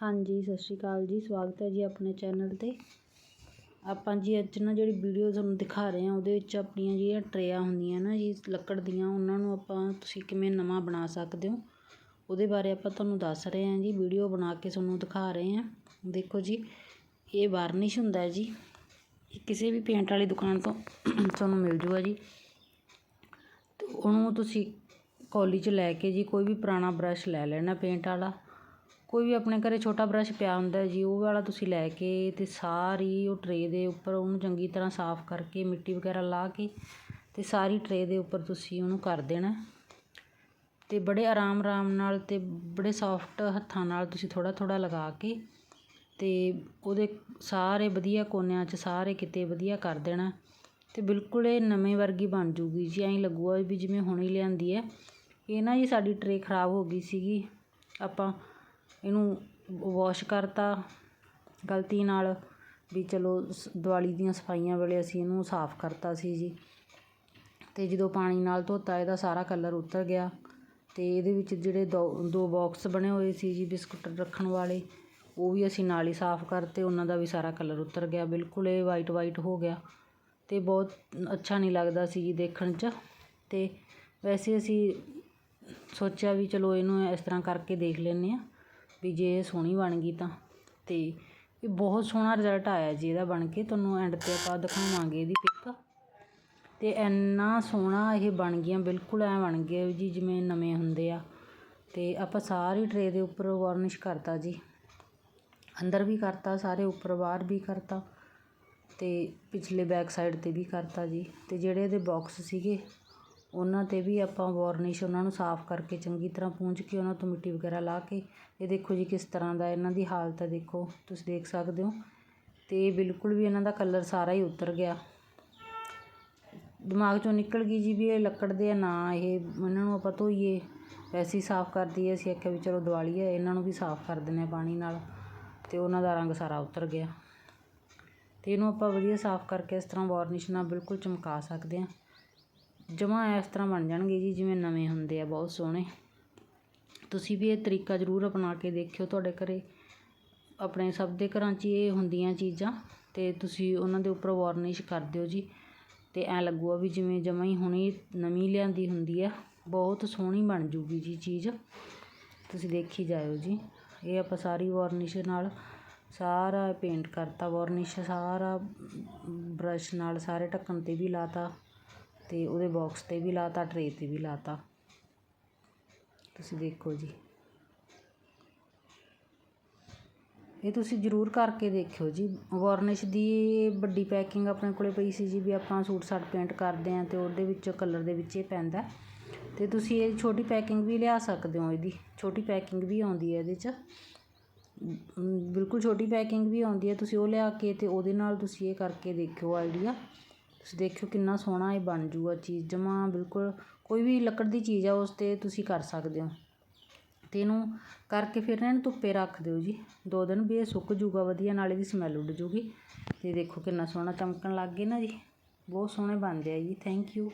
ਹਾਂਜੀ, ਸਤਿ ਸ਼੍ਰੀ ਅਕਾਲ ਜੀ। ਸਵਾਗਤ ਹੈ ਜੀ ਆਪਣੇ ਚੈਨਲ 'ਤੇ। ਆਪਾਂ ਜੀ ਅੱਜ ਨਾ ਜਿਹੜੀ ਵੀਡੀਓ ਤੁਹਾਨੂੰ ਦਿਖਾ ਰਹੇ ਹਾਂ, ਉਹਦੇ ਵਿੱਚ ਆਪਣੀਆਂ ਜਿਹੜੀਆਂ ਟਰੇਆਂ ਹੁੰਦੀਆਂ ਨਾ, ਜੀ, ਲੱਕੜ ਦੀਆਂ, ਉਹਨਾਂ ਨੂੰ ਆਪਾਂ ਤੁਸੀਂ ਕਿਵੇਂ ਨਵਾਂ ਬਣਾ ਸਕਦੇ ਹੋ, ਉਹਦੇ ਬਾਰੇ ਆਪਾਂ ਤੁਹਾਨੂੰ ਦੱਸ ਰਹੇ ਹਾਂ ਜੀ। ਵੀਡੀਓ ਬਣਾ ਕੇ ਤੁਹਾਨੂੰ ਦਿਖਾ ਰਹੇ ਹਾਂ। ਦੇਖੋ ਜੀ, ਇਹ ਵਾਰਨਿਸ਼ ਹੁੰਦਾ ਹੈ ਜੀ। ਕਿਸੇ ਵੀ ਪੇਂਟ ਵਾਲੀ ਦੁਕਾਨ ਤੋਂ ਤੁਹਾਨੂੰ ਮਿਲ ਜੂਗਾ ਜੀ। ਤੇ ਉਹਨੂੰ ਤੁਸੀਂ ਕੋਲੀ 'ਚ ਲੈ ਕੇ ਜੀ, ਕੋਈ ਵੀ ਪੁਰਾਣਾ ਬਰਸ਼ ਲੈ ਲੈਣਾ ਪੇਂਟ ਵਾਲਾ। ਕੋਈ ਵੀ ਆਪਣੇ ਘਰ ਛੋਟਾ ਬਰਸ਼ ਪਿਆ ਹੁੰਦਾ ਜੀ, ਉਹ ਵਾਲਾ ਤੁਸੀਂ ਲੈ ਕੇ ਅਤੇ ਸਾਰੀ ਉਹ ਟਰੇ ਦੇ ਉੱਪਰ ਉਹਨੂੰ ਚੰਗੀ ਤਰ੍ਹਾਂ ਸਾਫ਼ ਕਰਕੇ ਮਿੱਟੀ ਵਗੈਰਾ ਲਾ ਕੇ ਅਤੇ ਸਾਰੀ ਟਰੇ ਦੇ ਉੱਪਰ ਤੁਸੀਂ ਉਹਨੂੰ ਕਰ ਦੇਣਾ ਅਤੇ ਬੜੇ ਆਰਾਮ ਆਰਾਮ ਨਾਲ ਅਤੇ ਬੜੇ ਸੋਫਟ ਹੱਥਾਂ ਨਾਲ ਤੁਸੀਂ ਥੋੜ੍ਹਾ ਥੋੜ੍ਹਾ ਲਗਾ ਕੇ ਅਤੇ ਉਹਦੇ ਸਾਰੇ ਵਧੀਆ ਕੋਨਿਆਂ 'ਚ ਸਾਰੇ ਕਿਤੇ ਵਧੀਆ ਕਰ ਦੇਣਾ ਅਤੇ ਬਿਲਕੁਲ ਇਹ ਨਵੇਂ ਵਰਗੀ ਬਣ ਜੂਗੀ ਜੀ, ਐਂ ਲੱਗੂਗਾ ਵੀ ਜਿਵੇਂ ਹੁਣੇ ਲਿਆਂਦੀ ਹੈ। ਇਹ ਨਾ ਜੀ ਸਾਡੀ ਟਰੇ ਖਰਾਬ ਹੋ ਗਈ ਸੀਗੀ, ਆਪਾਂ ਇਹਨੂੰ ਵਾਸ਼ ਕਰਤਾ, ਗਲਤੀ ਨਾਲ ਵੀ ਚਲੋ ਦਿਵਾਲੀ ਦੀਆਂ ਸਫਾਈਆਂ ਵੇਲੇ ਅਸੀਂ ਇਹਨੂੰ ਸਾਫ਼ ਕਰਤਾ ਸੀ ਜੀ। ਅਤੇ ਜਦੋਂ ਪਾਣੀ ਨਾਲ ਧੋਤਾ, ਇਹਦਾ ਸਾਰਾ ਕਲਰ ਉਤਰ ਗਿਆ। ਅਤੇ ਇਹਦੇ ਵਿੱਚ ਜਿਹੜੇ ਦੋ ਦੋ ਬੋਕਸ ਬਣੇ ਹੋਏ ਸੀ ਜੀ ਬਿਸਕੁਟ ਰੱਖਣ ਵਾਲੇ, ਉਹ ਵੀ ਅਸੀਂ ਨਾਲ ਹੀ ਸਾਫ਼ ਕਰਤੇ, ਉਹਨਾਂ ਦਾ ਵੀ ਸਾਰਾ ਕਲਰ ਉਤਰ ਗਿਆ। ਬਿਲਕੁਲ ਇਹ ਵਾਈਟ ਵਾਈਟ ਹੋ ਗਿਆ। ਅਤੇ ਬਹੁਤ ਅੱਛਾ ਨਹੀਂ ਲੱਗਦਾ ਸੀ ਜੀ ਦੇਖਣ 'ਚ। ਅਤੇ ਵੈਸੇ ਅਸੀਂ ਸੋਚਿਆ ਵੀ ਚਲੋ ਇਹਨੂੰ ਇਸ ਤਰ੍ਹਾਂ ਕਰਕੇ ਦੇਖ ਲੈਂਦੇ ਹਾਂ। ਵੀ ਜੇ ਇਹ ਸੋਹਣੀ ਬਣ ਗਈ ਤਾਂ। ਤੇ ਇਹ ਬਹੁਤ ਸੋਹਣਾ ਰਿਜ਼ਲਟ ਆਇਆ ਜੀ ਇਹਦਾ ਬਣ ਕੇ। ਤੁਹਾਨੂੰ ਐਂਡ 'ਤੇ ਆਪਾਂ ਦਿਖਾਵਾਂਗੇ ਇਹਦੀ ਪਿਕ ਅਤੇ ਇੰਨਾ ਸੋਹਣਾ ਇਹ ਬਣ ਗਈਆਂ, ਬਿਲਕੁਲ ਐਂ ਬਣ ਗਏ ਜੀ ਜਿਵੇਂ ਨਵੇਂ ਹੁੰਦੇ ਆ। ਅਤੇ ਆਪਾਂ ਸਾਰੀ ਟਰੇ ਦੇ ਉੱਪਰ ਵਾਰਨਿਸ਼ ਕਰਤਾ ਜੀ। ਅੰਦਰ ਵੀ ਕਰਤਾ, ਸਾਰੇ ਉੱਪਰ ਬਾਹਰ ਵੀ ਕਰਤਾ। ਅਤੇ ਪਿਛਲੇ ਬੈਕ ਸਾਈਡ 'ਤੇ ਵੀ ਕਰਤਾ ਜੀ। ਅਤੇ ਜਿਹੜੇ ਇਹਦੇ ਬਾਕਸ ਸੀਗੇ ਉਹਨਾਂ 'ਤੇ ਵੀ ਆਪਾਂ ਵੋਰਨਿਸ਼ ਉਹਨਾਂ ਨੂੰ ਸਾਫ਼ ਕਰਕੇ ਚੰਗੀ ਤਰ੍ਹਾਂ ਪੂੰਝ ਕੇ ਉਹਨਾਂ ਤੋਂ ਮਿੱਟੀ ਵਗੈਰਾ ਲਾ ਕੇ ਇਹ ਦੇਖੋ ਜੀ ਕਿਸ ਤਰ੍ਹਾਂ ਦਾ ਇਹਨਾਂ ਦੀ ਹਾਲਤ ਹੈ, ਦੇਖੋ, ਤੁਸੀਂ ਦੇਖ ਸਕਦੇ ਹੋ। ਅਤੇ ਬਿਲਕੁਲ ਵੀ ਇਹਨਾਂ ਦਾ ਕਲਰ ਸਾਰਾ ਹੀ ਉਤਰ ਗਿਆ। ਦਿਮਾਗ 'ਚੋਂ ਨਿਕਲ ਗਈ ਜੀ ਵੀ ਇਹ ਲੱਕੜ ਦੇ ਆ, ਨਾ ਇਹ ਇਹਨਾਂ ਨੂੰ ਆਪਾਂ ਧੋਈਏ। ਵੈਸੇ ਹੀ ਸਾਫ਼ ਕਰ ਦਈਏ, ਅਸੀਂ ਆਖਿਆ ਵੀ ਚਲੋ ਦਿਵਾਲੀ ਹੈ ਇਹਨਾਂ ਨੂੰ ਵੀ ਸਾਫ਼ ਕਰ ਦਿੰਦੇ ਹਾਂ ਪਾਣੀ ਨਾਲ। ਅਤੇ ਉਹਨਾਂ ਦਾ ਰੰਗ ਸਾਰਾ ਉਤਰ ਗਿਆ। ਅਤੇ ਇਹਨੂੰ ਆਪਾਂ ਵਧੀਆ ਸਾਫ਼ ਕਰਕੇ ਇਸ ਤਰ੍ਹਾਂ ਵਾਰਨਿਸ਼ ਨਾਲ ਬਿਲਕੁਲ ਚਮਕਾ ਸਕਦੇ ਹਾਂ। ਜਮਾਂ ਇਸ ਤਰ੍ਹਾਂ ਬਣ ਜਾਣਗੇ ਜੀ, ਜਿਵੇਂ ਨਵੇਂ ਹੁੰਦੇ ਆ, ਬਹੁਤ ਸੋਹਣੇ। ਤੁਸੀਂ ਵੀ ਇਹ ਤਰੀਕਾ ਜ਼ਰੂਰ ਅਪਣਾ ਕੇ ਦੇਖਿਓ ਤੁਹਾਡੇ ਘਰੇ। ਆਪਣੇ ਸਭ ਦੇ ਘਰਾਂ 'ਚ ਇਹ ਹੁੰਦੀਆਂ ਚੀਜ਼ਾਂ ਅਤੇ ਤੁਸੀਂ ਉਹਨਾਂ ਦੇ ਉੱਪਰ ਵਾਰਨਿਸ਼ ਕਰ ਦਿਓ ਜੀ। ਅਤੇ ਐਂ ਲੱਗੂਗਾ ਵੀ ਜਿਵੇਂ ਜਮਾਂ ਹੀ ਹੁਣੇ ਨਵੀਂ ਲਿਆਂਦੀ ਹੁੰਦੀ ਆ, ਬਹੁਤ ਸੋਹਣੀ ਬਣ ਜੂਗੀ ਜੀ ਚੀਜ਼। ਤੁਸੀਂ ਦੇਖੀ ਜਾਇਓ ਜੀ, ਇਹ ਆਪਾਂ ਸਾਰੀ ਵਾਰਨਿਸ਼ ਨਾਲ ਸਾਰਾ ਪੇਂਟ ਕਰਤਾ ਵਾਰਨਿਸ਼ ਸਾਰਾ ਬਰਸ਼ ਨਾਲ ਸਾਰੇ ਢੱਕਣ 'ਤੇ ਵੀ ਲਾਤਾ। ਅਤੇ ਉਹਦੇ ਬੋਕਸ 'ਤੇ ਵੀ ਲਾ ਤਾ ਟਰੇ 'ਤੇ ਵੀ ਲਾ ਤਾ ਤੁਸੀਂ ਦੇਖੋ ਜੀ। ਇਹ ਤੁਸੀਂ ਜ਼ਰੂਰ ਕਰਕੇ ਦੇਖਿਓ ਜੀ। ਵਾਰਨਿਸ਼ ਦੀ ਵੱਡੀ ਪੈਕਿੰਗ ਆਪਣੇ ਕੋਲੇ ਪਈ ਸੀ ਜੀ ਵੀ ਆਪਾਂ ਸੂਟ ਸਾਟ ਪੇਂਟ ਕਰਦੇ ਆਂ ਤੇ ਉਹਦੇ ਵਿੱਚ ਕਲਰ ਦੇ ਵਿੱਚ ਇਹ ਪੈਂਦਾ। ਤੇ ਤੁਸੀਂ ਇਹ ਛੋਟੀ ਪੈਕਿੰਗ ਵੀ ਲਿਆ ਸਕਦੇ ਹੋ ਇਹਦੀ। ਛੋਟੀ ਪੈਕਿੰਗ ਵੀ ਆਉਂਦੀ ਹੈ ਇਹਦੇ 'ਚ। ਬਿਲਕੁਲ ਛੋਟੀ ਪੈਕਿੰਗ ਵੀ ਆਉਂਦੀ ਹੈ। ਤੁਸੀਂ ਉਹ ਲਿਆ ਕੇ ਤੇ ਉਹਦੇ ਨਾਲ ਤੁਸੀਂ ਇਹ ਕਰਕੇ ਦੇਖਿਓ ਆਈਡੀਆ। ਤੁਸੀਂ ਦੇਖਿਓ ਕਿੰਨਾ ਸੋਹਣਾ ਇਹ ਬਣ ਜੂਗਾ ਚੀਜ਼, ਜਮਾਂ ਬਿਲਕੁਲ ਕੋਈ ਵੀ ਲੱਕੜ ਦੀ ਚੀਜ਼ ਆ, ਉਸ 'ਤੇ ਤੁਸੀਂ ਕਰ ਸਕਦੇ ਹੋ। ਅਤੇ ਇਹਨੂੰ ਕਰਕੇ ਫਿਰ ਇਹਨੂੰ ਧੁੱਪੇ ਰੱਖ ਦਿਓ ਜੀ। ਦੋ ਦਿਨ ਵੀ ਇਹ ਸੁੱਕ ਜੂਗਾ, ਵਧੀਆ ਨਾਲ ਇਹਦੀ ਸਮੈਲ ਉੱਡ ਜੂਗੀ। ਅਤੇ ਦੇਖੋ ਕਿੰਨਾ ਸੋਹਣਾ ਚਮਕਣ ਲੱਗ ਗਏ ਨਾ ਜੀ। ਬਹੁਤ ਸੋਹਣੇ ਬਣਦੇ ਆ ਜੀ ਥੈਂਕ ਯੂ